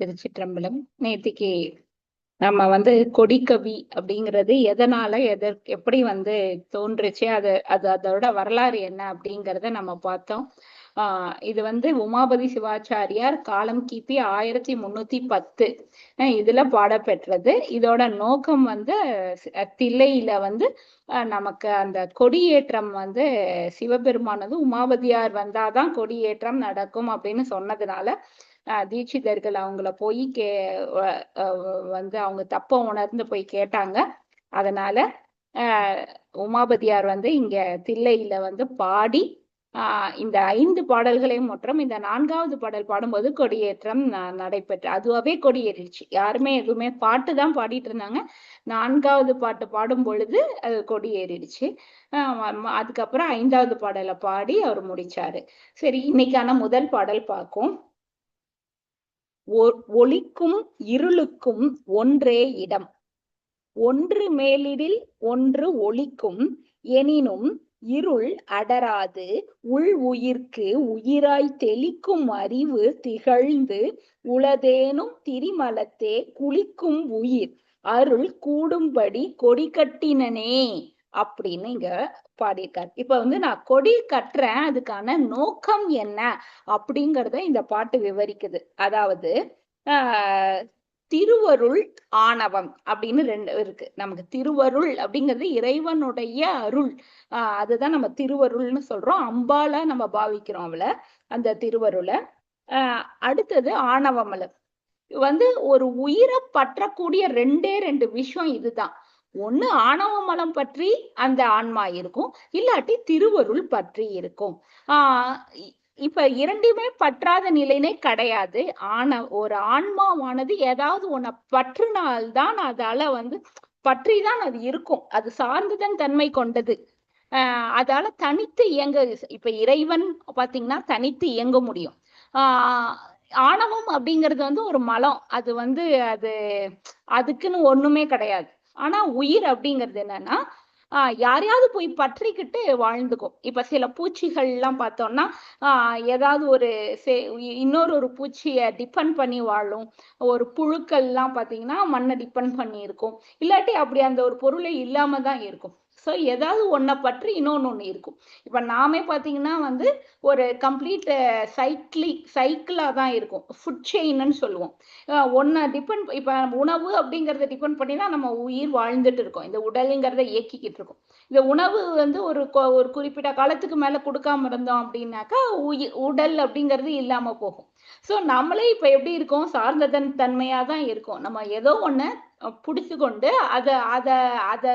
திருச்சிற்றம்பலம். நேத்திக்கு நம்ம வந்து கொடிக்கவி அப்படிங்கிறது எதனால எதற்கு எப்படி வந்து தோன்றுச்சு அது அது அதோட வரலாறு என்ன அப்படிங்கிறத நம்ம பார்த்தோம். ஆஹ் இது வந்து உமாபதி சிவாச்சாரியார் காலம் கிபி ஆயிரத்தி முன்னூத்தி பத்து. அஹ் இதுல பாடப்பெற்றது. இதோட நோக்கம் வந்து தில்லையில வந்து நமக்கு அந்த கொடியேற்றம் வந்து சிவபெருமானது உமாபதியார் வந்தாதான் கொடியேற்றம் நடக்கும் அப்படின்னு சொன்னதுனால தீட்சிதர்கள் அவங்கள போய் கே வந்து அவங்க தப்ப உணர்ந்து போய் கேட்டாங்க. அதனால உமாபதியார் வந்து இங்க தில்லையில வந்து பாடி இந்த ஐந்து பாடல்களையும் மற்றும் இந்த நான்காவது பாடல் பாடும்போது கொடியேற்றம் ந- நடைபெற்று அதுவாவே கொடியேறிடுச்சு. யாருமே எதுவுமே பாட்டு தான் பாடிட்டு இருந்தாங்க. நான்காவது பாட்டு பாடும் பொழுது அது கொடியேறிடுச்சு. அதுக்கப்புறம் ஐந்தாவது பாடலை பாடி அவர் முடிச்சாரு. சரி இன்னைக்கான முதல் பாடல் பார்க்கும் ஒளிக்கும் இருளுக்கும் ஒன்றே இடம். ஒன்று மேலிடில் ஒன்று ஒளிக்கும் எனினும் இருள் அடராது. உள் உயிர்க்கு உயிராய் தெளிக்கும் அறிவு திகழ்ந்து உளதேனும் திரிமலத்தே குளிக்கும் உயிர். அருள் கூடும்படி கொடி கட்டினனே. அப்படின்னு இங்க பாடியிருக்காரு. இப்ப வந்து நான் கொடி கட்டுறேன் அதுக்கான நோக்கம் என்ன அப்படிங்கறத இந்த பாட்டு விவரிக்குது. அதாவது ஆஹ் திருவருள் ஆணவம் அப்படின்னு ரெண்டு இருக்கு. நமக்கு திருவருள் அப்படிங்கிறது இறைவனுடைய அருள். ஆஹ் அதுதான் நம்ம திருவருள்னு சொல்றோம். அம்பால நம்ம பாவிக்கிறோம் அவளை அந்த திருவருளை. ஆஹ் அடுத்தது ஆணவமலம். வந்து ஒரு உயிரை பற்றக்கூடிய ரெண்டே ரெண்டு விஷயம் இதுதான். ஒண்ணு ஆணவ மலம் பற்றி அந்த ஆன்மா இருக்கும். இல்லாட்டி திருவருள் பற்றி இருக்கும். ஆஹ் இ- இப்ப இரண்டுமே பற்றாத நிலைனே கிடையாது. ஆன ஒரு ஆன்மாவானது ஏதாவது ஒன்ன பற்றினால்தான் அதால வந்து பற்றி தான் அது இருக்கும். அது சார்ந்துதான் தன்மை கொண்டது. ஆஹ் அதால தனித்து இயங்க இப்ப இறைவன் பாத்தீங்கன்னா தனித்து இயங்க முடியும். ஆஹ் ஆணவம் அப்படிங்கிறது வந்து ஒரு மலம். அது வந்து அது அதுக்குன்னு ஒண்ணுமே கிடையாது. ஆனா உயிர் அப்படிங்கிறது என்னன்னா ஆஹ் யாரையாவது போய் பற்றிக்கிட்டு வாழ்ந்துக்கும். இப்ப சில பூச்சிகள் எல்லாம் பார்த்தோம்னா ஆஹ் ஏதாவது ஒரு சே- இன்னொரு ஒரு பூச்சியை டிபெண்ட் பண்ணி வாழும். ஒரு புழுக்கள் எல்லாம் பாத்தீங்கன்னா மண்ணை டிபெண்ட் பண்ணி இருக்கும் இல்லாட்டி அப்படி அந்த ஒரு பொருளே இல்லாம தான் இருக்கும். ஸோ ஏதாவது ஒன்றை பற்றி இன்னொன்று ஒன்று இருக்கும். இப்போ நாமே பார்த்தீங்கன்னா வந்து ஒரு கம்ப்ளீட் சைக்கிளி சைக்கிளாக தான் இருக்கும். ஃபுட் செயின்னு சொல்லுவோம். ஒன்றை டிபெண்ட் இப்போ உணவு அப்படிங்கிறத டிபெண்ட் பண்ணி தான் நம்ம உயிர் வாழ்ந்துட்டு இருக்கோம். இந்த உடலுங்கிறத இயக்கிக்கிட்டு இருக்கோம். இந்த உணவு வந்து ஒரு ஒரு குறிப்பிட்ட காலத்துக்கு மேலே கொடுக்காம இருந்தோம் அப்படின்னாக்கா உயிர் உடல் அப்படிங்கிறது இல்லாமல் போகும். ஸோ நம்மளே இப்போ எப்படி இருக்கோம்? சார்ந்ததன் தன்மையாக தான் இருக்கும். நம்ம ஏதோ ஒன்று பிடிச்சு கொண்டு அதை அதை அதை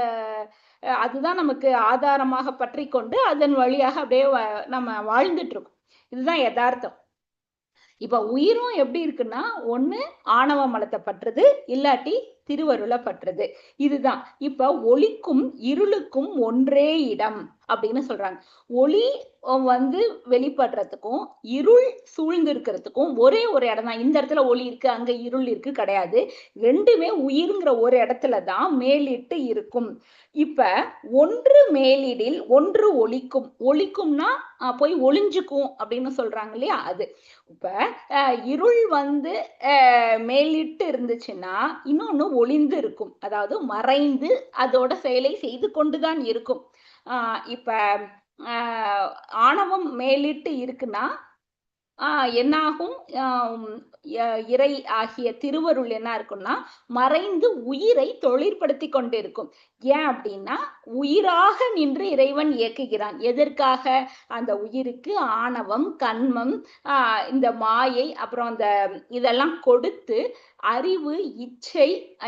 அதுதான் நமக்கு ஆதாரமாக பற்றி கொண்டு அதன் வழியாக அப்படியே நம்ம வாழ்ந்துட்டு இருக்கோம் இதுதான் யதார்த்தம். இப்ப உயிரும் எப்படி இருக்குன்னா ஒண்ணு ஆணவ மலத்தை பற்றுது இல்லாட்டி திருவருளை பற்றுது. இதுதான். இப்ப ஒளிக்கும் இருளுக்கும் ஒன்றே இடம். அப்படின்னு சொல்றாங்க. ஒளி வந்து வெளிப்படுறதுக்கும் இருள் சூழ்ந்து இருக்கிறதுக்கும் ஒரே ஒரு இடம் தான் இந்த இடத்துல ஒளி இருக்கு அங்க இருள் இருக்கு கிடையாது. ரெண்டுமே உயிருங்கிற ஒரு இடத்துல தான் மேலிட்டு இருக்கும். இப்ப ஒன்று மேலிடில் ஒன்று ஒளிக்கும். ஒளிக்கும்னா போய் ஒளிஞ்சுக்கும் அப்படின்னு சொல்றாங்க இல்லையா? அது. இப்ப அஹ், இருள் வந்து மேலிட்டு இருந்துச்சுன்னா இன்னொன்னு ஒளிந்து இருக்கும். அதாவது மறைந்து அதோட செயலை செய்து கொண்டுதான் இருக்கும். இப்ப ஆஹ் ஆணவம் மேலிட்டு இருக்குன்னா ஆஹ் என்னாகும்? இறை ஆகிய திருவருள் என்ன இருக்கும்னா மறைந்து உயிரை தொழிற்படுத்தி கொண்டிருக்கும். ஏன் அப்படின்னா உயிராக நின்று இறைவன் இயக்குகிறான். எதற்காக? அந்த உயிருக்கு ஆணவம் கண்மம் இந்த மாயை அப்புறம் அந்த இதெல்லாம் கொடுத்து அறிவு இச்சை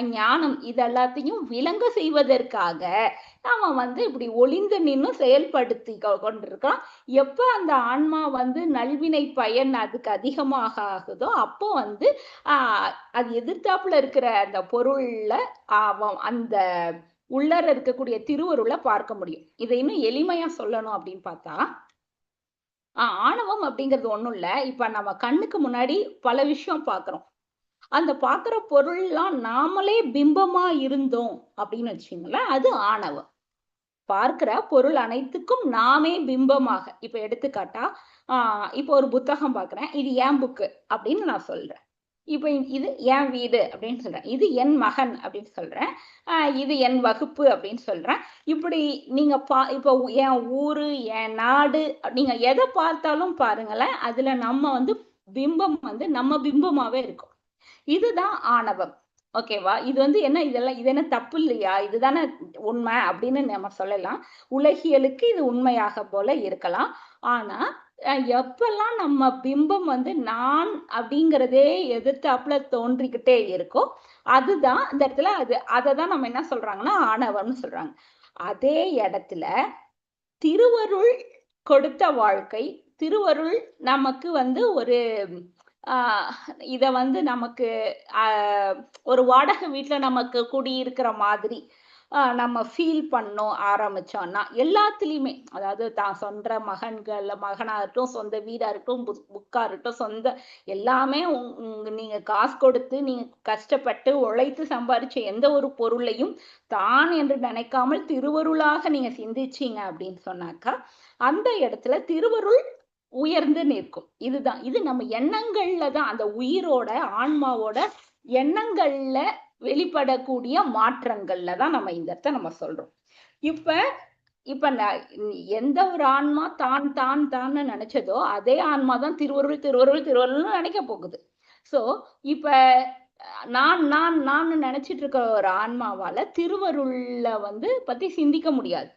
ஞானம் இதெல்லாத்தையும் விளங்க செய்வதற்காக நாம வந்து இப்படி ஒளிந்து நின்று செயல்படுத்தி கொ- கொண்டிருக்கான் எப்ப அந்த ஆன்மா வந்து நல்வினை பயன் அதுக்கு அதிகமாக ஆகுதோ அப்போ வந்து ஆஹ் அது எதிர்த்தாப்புல இருக்கிற அந்த பொருள்ல அவன் அந்த உள்ளார இருக்கக்கூடிய திருவருளை பார்க்க முடியும். இதை இன்னும் எளிமையா சொல்லணும் அப்படின்னு பார்த்தா ஆணவம் அப்படிங்கிறது ஒண்ணும் இல்ல. இப்ப நம்ம கண்ணுக்கு முன்னாடி பல விஷயம் பாக்குறோம் அந்த பார்க்குற பொருள்லாம் நாமளே பிம்பமா இருந்தோம் அப்படின்னு வச்சுங்களேன் அது ஆணவம். பார்க்கிற பொருள் அனைத்துக்கும் நாமே பிம்பமாக. இப்ப எடுத்துக்காட்டா ஆஹ் இப்போ ஒரு புத்தகம் பாக்குறேன் இது ஏன் புக்கு அப்படின்னு நான் சொல்றேன். இப்போ இது என் வீடு அப்படின்னு சொல்கிறேன் இது என் மகன் அப்படின்னு சொல்கிறேன் இது என் வகுப்பு அப்படின்னு சொல்கிறேன் இப்படி நீங்கள் பா இப்போ என் ஊர் என் நாடு நீங்கள் எதை பார்த்தாலும் பாருங்களேன் அதில் நம்ம வந்து பிம்பம் வந்து நம்ம பிம்பமாகவே இருக்கும். இதுதான் ஆணவம். ஓகேவா? இது வந்து என்ன இதெல்லாம் இது என்ன தப்பு இல்லையா? இதுதானே உண்மை அப்படின்னு நம்ம சொல்லலாம். உலகியலுக்கு இது உண்மையாக போல இருக்கலாம். ஆனால் எப்பெல்லாம் நம்ம பிம்பம் வந்து நான் அப்படிங்கிறதே எதிர்த்தாப்புல தோன்றிக்கிட்டே இருக்கோ அதுதான் இந்த இடத்துல அது அதை தான் நம்ம என்ன சொல்றாங்கன்னா ஆணவம்னு சொல்றாங்க. அதே இடத்துல திருவருள் கொடுத்த வாழ்க்கை திருவருள் நமக்கு வந்து ஒரு இதை இத வந்து நமக்கு ஒரு வாடகை வீட்டுல நமக்கு குடியிருக்கிற மாதிரி நம்ம ஃபீல் பண்ணோம் ஆரம்பிச்சோம்னா எல்லாத்துலேயுமே அதாவது தான் சொந்த மகன்கள் மகனாக இருக்கட்டும் சொந்த வீடாக இருக்கட்டும் புக்கா இருக்கட்டும் சொந்த எல்லாமே உங்- காசு கொடுத்து நீங்கள் கஷ்டப்பட்டு உழைத்து சம்பாதிச்ச எந்த ஒரு பொருளையும் தான் என்று நினைக்காமல் திருவருளாக நீங்கள் சிந்திச்சீங்க அப்படின்னு சொன்னாக்கா அந்த இடத்துல திருவருள் உயர்ந்து நிற்கும். இதுதான். இது நம்ம எண்ணங்கள்ல தான் அந்த உயிரோட ஆன்மாவோட எண்ணங்கள்ல வெளிப்படக்கூடிய மாற்றங்கள்ல தான் நம்ம இந்த இடத்த நம்ம சொல்றோம். இப்ப இப்ப ந- எந்த ஒரு ஆன்மா தான் தான் தான்னு நினைச்சதோ அதே ஆன்மா தான் திருவருள் திருவருள் திருவருள்னு நினைக்க போகுது. சோ இப்ப நான் நான் நான் நினைச்சிட்டு இருக்கிற ஒரு ஆன்மாவால திருவருள்ல வந்து பத்தி சிந்திக்க முடியாது.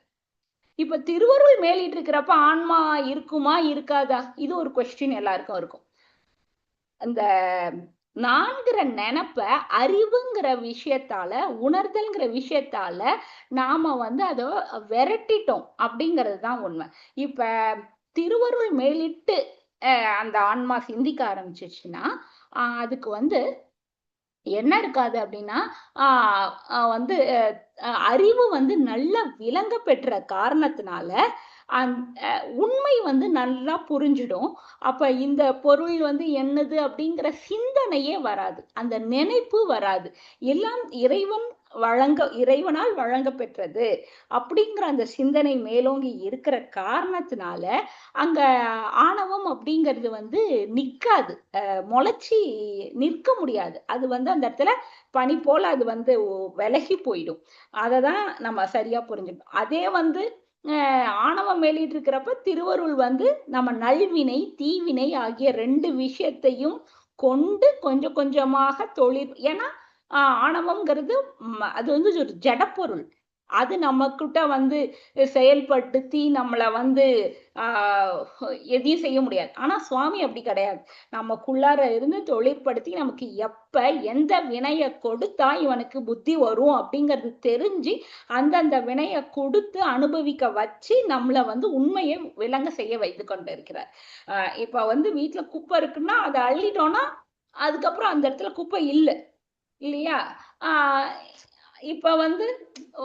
இப்ப திருவருள் மேலிட்டு இருக்கிறப்ப ஆன்மா இருக்குமா இருக்காதா? இது ஒரு கொஸ்டின் எல்லாருக்கும் இருக்கும். அந்த நான்கிற நினப்ப அறிவுங்கிற விஷயத்தால உணர்தல்ங்கிற விஷயத்தால நாம வந்து அதை விரட்டிட்டோம் அப்படிங்கிறது தான் உண்மை. இப்ப திருவருள் மேலிட்டு அந்த ஆன்மா சிந்திக்க ஆரம்பிச்சிச்சுன்னா அதுக்கு வந்து என்ன இருக்காது அப்படின்னா வந்து அறிவு வந்து நல்ல விளங்க பெற்ற காரணத்தினால அந் உண்மை வந்து நல்லா புரிஞ்சிடும். அப்போ இந்த பொருள் வந்து என்னது அப்படிங்கிற சிந்தனையே வராது. அந்த நினைப்பு வராது. எல்லாம் இறைவன் வழங்க இறைவனால் வழங்க பெற்றது அப்படிங்கிற அந்த சிந்தனை மேலோங்கி இருக்கிற காரணத்தினால அங்க ஆணவம் அப்படிங்கிறது வந்து நிற்காது முளைச்சி நிற்க முடியாது. அது வந்து அந்த இடத்துல பனி போல அது வந்து விலகி போயிடும். அதை தான் நம்ம சரியா புரிஞ்சுக்கணும். அதே வந்து ஆணவம் மேலிட்டு இருக்கிறப்ப திருவருள் வந்து நம்ம நல்வினை தீவினை ஆகிய ரெண்டு விஷயத்தையும் கொண்டு கொஞ்சம் கொஞ்சமாக தொழில் ஏன்னா ஆணவங்கிறது ஆணவம்ங்கிறது அது வந்து ஒரு ஜடப்பொருள். அது நம்மக்கிட்ட வந்து செயல்படுத்தி நம்மளை வந்து எதையும் செய்ய முடியாது. ஆனா சுவாமி அப்படி கிடையாது. நமக்குள்ளார இருந்து தொழிற்படுத்தி நமக்கு எப்ப எந்த வினைய கொடுத்தா இவனுக்கு புத்தி வரும் அப்படிங்கிறது தெரிஞ்சு அந்தந்த வினைய கொடுத்து அனுபவிக்க வச்சு நம்மளை வந்து உண்மையை விளங்க செய்ய வைத்து கொண்டு இருக்கிறார் ஆஹ் இப்ப வந்து வீட்டுல குப்பை இருக்குன்னா அதை அள்ளிட்டோம்னா அதுக்கப்புறம் அந்த இடத்துல குப்பை இல்லை. இல்லையா? ஆஹ் இப்ப வந்து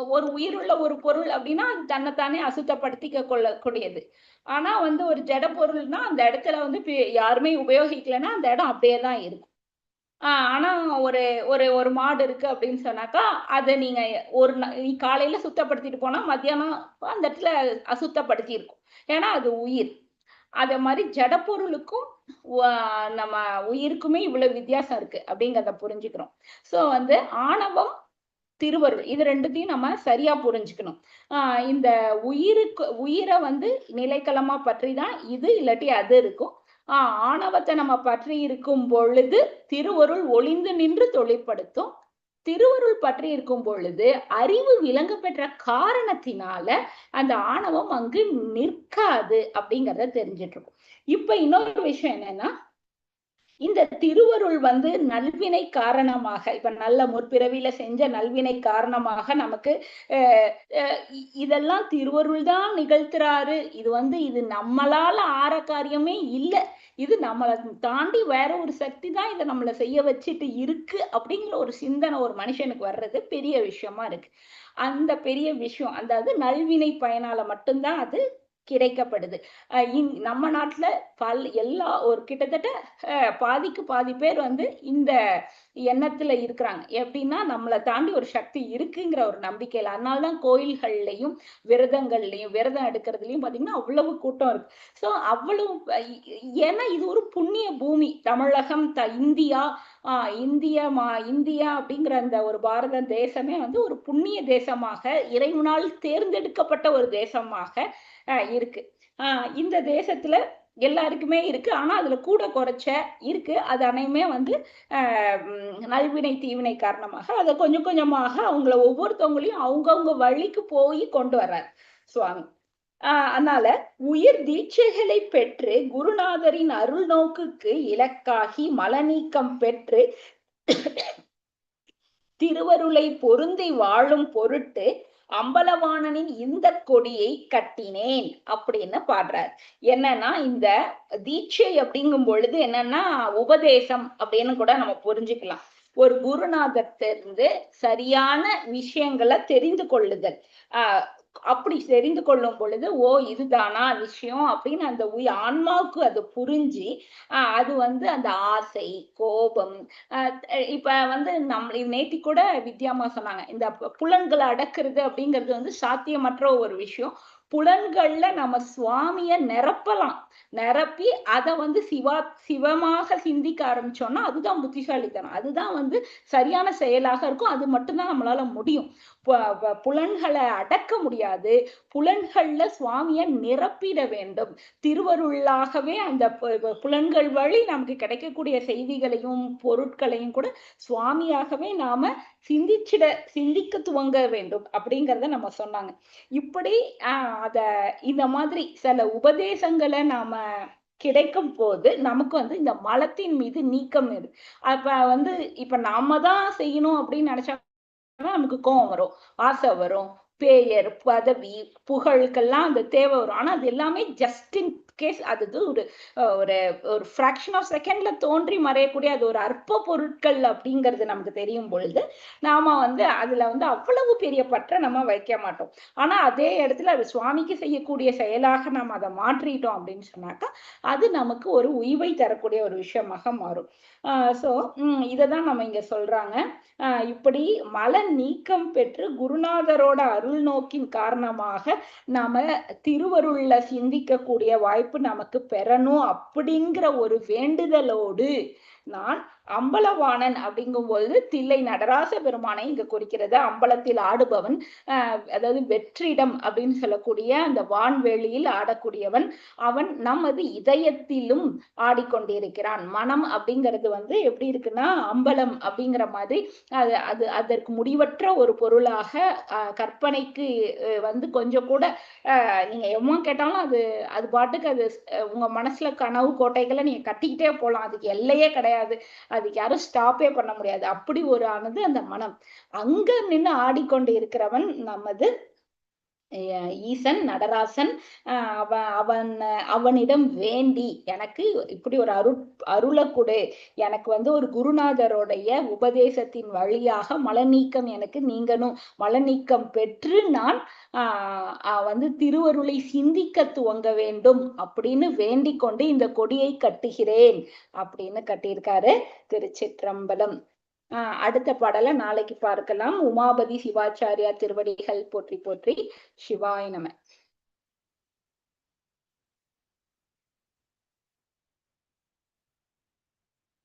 ஒரு உயிருள்ள ஒரு பொருள் அப்படின்னா அது தன்னைத்தானே அசுத்தப்படுத்திக்க கொள்ளக்கூடியது ஆனா வந்து ஒரு ஜட பொருள்னா அந்த இடத்துல வந்து யாருமே உபயோகிக்கலைன்னா அந்த இடம் அப்படியே தான் இருக்கும். ஆஹ் ஆனா ஒரு ஒரு ஒரு மாடு இருக்கு அப்படின்னு சொன்னாக்கா அதை நீங்க ஒரு நா- நீ காலையில சுத்தப்படுத்திட்டு போனா மத்தியானம் அந்த இடத்துல அசுத்தப்படுத்தி இருக்கும். ஏன்னா அது உயிர். அதே மாதிரி ஜடப்பொருளுக்கும் நம்ம உயிருக்குமே இவ்வளவு வித்தியாசம் இருக்கு அப்படிங்கிறத புரிஞ்சுக்கிறோம். சோ வந்து ஆணவம் திருவருள். இது ரெண்டுத்தையும் நம்ம சரியா புரிஞ்சுக்கணும். ஆஹ் இந்த உயிருக்கு உயிரை வந்து நிலைக்களமா பற்றி தான் இது இல்லாட்டி அது இருக்கும். ஆஹ் ஆணவத்தை நம்ம பற்றி இருக்கும் பொழுது திருவருள் ஒளிந்து நின்று தொழிற்படுத்தும். திருவருள் பற்றி இருக்கும் பொழுது அறிவு விளங்க பெற்ற காரணத்தினால அந்த ஆணவம் அங்கு நிற்காது அப்படிங்கறத தெரிஞ்சிட்டு இருக்கும் இப்ப இன்னொரு விஷயம் என்னன்னா இந்த திருவருள் வந்து நல்வினை காரணமாக இப்ப நல்ல முற்பிறவியில செஞ்ச நல்வினை காரணமாக நமக்கு இதெல்லாம் திருவருள் தான் நிகழ்த்துறாரு. இது வந்து இது நம்மளால ஆற காரியமே இல்லை. இது நம்மளை தாண்டி வேற ஒரு சக்தி தான் இதை நம்மளை செய்ய வச்சுட்டு இருக்கு அப்படிங்கிற ஒரு சிந்தனை ஒரு மனுஷனுக்கு வர்றது பெரிய விஷயமா இருக்கு. அந்த பெரிய விஷயம் அதாவது நல்வினை பயனால மட்டும்தான் அது கிடைக்கப்படுது. இந் நம்ம நாட்டுல பல் எல்லா ஒரு கிட்டத்தட்ட பாதிக்கு பாதி பேர் வந்து இந்த எண்ணத்துல இருக்கிறாங்க. எப்படின்னா நம்மளை தாண்டி ஒரு சக்தி இருக்குங்கிற ஒரு நம்பிக்கையில. அதனாலதான் கோயில்கள்லயும் விரதங்கள்லயும் விரதம் எடுக்கிறதுலயும் பாத்தீங்கன்னா அவ்வளவு கூட்டம் இருக்கு. சோ அவ்வளவு ஏன்னா இது ஒரு புண்ணிய பூமி. தமிழகம் த இந்தியா ஆஹ் மா இந்தியா அப்படிங்கிற அந்த ஒரு பாரத தேசமே வந்து ஒரு புண்ணிய தேசமாக இறைவனால் தேர்ந்தெடுக்கப்பட்ட ஒரு தேசமாக இருக்கு. ஆஹ் இந்த தேசத்துல எல்லாருக்குமே இருக்கு. ஆனா அதுல கூட குறைச்ச இருக்கு. அது அனைமே வந்து ஆஹ் நல்வினை தீவினை காரணமாக அதை கொஞ்சம் கொஞ்சமாக அவங்கள ஒவ்வொருத்தவங்களையும் அவங்கவுங்க வழிக்கு போய் கொண்டு வர்றார் சுவாமி. ஆஹ் அதனால உயிர் தீட்சைகளை பெற்று குருநாதரின் அருள் நோக்குக்கு இலக்காகி மலநீக்கம் பெற்று திருவருளை பொருந்தி வாழும் பொருட்டு அம்பலவாணனின் இந்த கொடியை கட்டினேன் அப்படின்னு பாடுறார். என்னன்னா இந்த தீட்சை அப்படிங்கும் பொழுது என்னன்னா உபதேசம் அப்படின்னு கூட நம்ம புரிஞ்சுக்கலாம். ஒரு குருநாதத்திலிருந்து சரியான விஷயங்களை தெரிந்து கொள்ளுதல். ஆஹ் அப்படி தெரிந்து கொள்ளும் பொழுது ஓ இதுதானா விஷயம்? அப்படின்னு அந்த உயிர் ஆன்மாவுக்கு அது புரிஞ்சு ஆஹ் அது வந்து அந்த ஆசை கோபம் இப்ப வந்து நம்ம நேத்தி கூட வித்யாமா சொன்னாங்க இந்த புலன்களை அடக்குறது அப்படிங்கிறது வந்து சாத்தியமற்ற ஒரு விஷயம். புலன்கள்ல நம்ம சுவாமிய நிரப்பலாம். நிரப்பி அதை வந்து சிவா சிவமாக சிந்திக்க ஆரம்பிச்சோம்னா அதுதான் புத்திசாலித்தனம். அதுதான் வந்து சரியான செயலாக இருக்கும். அது மட்டும்தான் நம்மளால முடியும். புலன்களை அடக்க முடியாது. புலன்கள்ல சுவாமிய நிரப்பிட வேண்டும். திருவருளாகவே அந்த புலன்கள் வழி நமக்கு கிடைக்கக்கூடிய செய்திகளையும் பொருட்களையும் கூட சுவாமியாகவே நாம சிந்திச்சிட சிந்திக்க துவங்க வேண்டும். அப்படிங்கிறத நம்ம சொன்னாங்க. இப்படி ஆஹ் அத இந்த மாதிரி சில உபதேசங்களை நாம கிடைக்கும் போது நமக்கு வந்து இந்த மலத்தின் மீது நீக்கம் இருக்கு அப்ப வந்து இப்ப நாம தான் செய்யணும் அப்படின்னு நினைச்சா நமக்கு கோவம் வரும். ஆசை வரும். பேயர் பதவி புகழுக்கெல்லாம் அந்த தேவை வரும். ஆனா அது எல்லாமே ஜஸ்ட் இன் கேஸ் அது ஒரு ஒரு ஒரு ஃப்ராக்ஷன் ஆஃப் செகண்ட்ல தோன்றி மறையக்கூடிய அது ஒரு அற்ப பொருட்கள் அப்படிங்கிறது நமக்கு தெரியும் பொழுது நாம வந்து அதுல வந்து அவ்வளவு பெரிய பற்ற நம்ம வைக்க மாட்டோம். ஆனா அதே இடத்துல அது சுவாமிக்கு செய்யக்கூடிய செயலாக நாம் அதை மாற்றிட்டோம் அப்படின்னு சொன்னாக்கா அது நமக்கு ஒரு உய்வை தரக்கூடிய ஒரு விஷயமாக மாறும். ஆஹ் சோ தான் இததான் நம்ம இங்க சொல்றாங்க. ஆஹ் இப்படி மல நீக்கம் பெற்று குருநாதரோட அருள் நோக்கின் காரணமாக நாம திருவருள்ல சிந்திக்கக்கூடிய வாய்ப்பு நமக்கு பெறணும் அப்படிங்கிற ஒரு வேண்டுதலோடு நான் அம்பலவாணன் அப்படிங்கும்போது தில்லை நடராச பெருமானை இங்க குறிக்கிறது. அம்பலத்தில் ஆடுபவன் அதாவது வெற்றிடம் அப்படின்னு சொல்லக்கூடிய அந்த வான்வெளியில் ஆடக்கூடியவன். அவன் நமது இதயத்திலும் ஆடிக்கொண்டிருக்கிறான். மனம் அப்படிங்கிறது வந்து எப்படி இருக்குன்னா அம்பலம் அப்படிங்கிற மாதிரி அது அது அதற்கு முடிவற்ற ஒரு பொருளாக கற்பனைக்கு வந்து கொஞ்சம் கூட ஆஹ் நீங்க எவ்வளோ கேட்டாலும் அது அது பாட்டுக்கு அது உங்க மனசுல கனவு கோட்டைகளை நீங்க கட்டிக்கிட்டே போகலாம். அதுக்கு எல்லையே கிடையாது. அதுக்கு யாரும் ஸ்டாப்பே பண்ண முடியாது. அப்படி ஒரு ஆனது அந்த மனம். அங்க நின்று ஆடிக்கொண்டு இருக்கிறவன் நமது ஈசன் நடராசன் அவன் அவன் அவனிடம் வேண்டி எனக்கு இப்படி ஒரு அருள் அருளை கொடு எனக்கு வந்து ஒரு குருநாதருடைய உபதேசத்தின் வழியாக மலநீக்கம் எனக்கு நீங்கணும். மலநீக்கம் பெற்று நான் வந்து திருவருளை சிந்திக்க துவங்க வேண்டும் அப்படின்னு வேண்டிக் கொண்டு இந்த கொடியை கட்டுகிறேன் அப்படின்னு கட்டியிருக்காரு திருச்சிற்றம்பலம். ஆஹ் அடுத்த பாடலை நாளைக்கு பார்க்கலாம். உமாபதி சிவாச்சாரியா திருவடிகள் போற்றி போற்றி. சிவாய நம.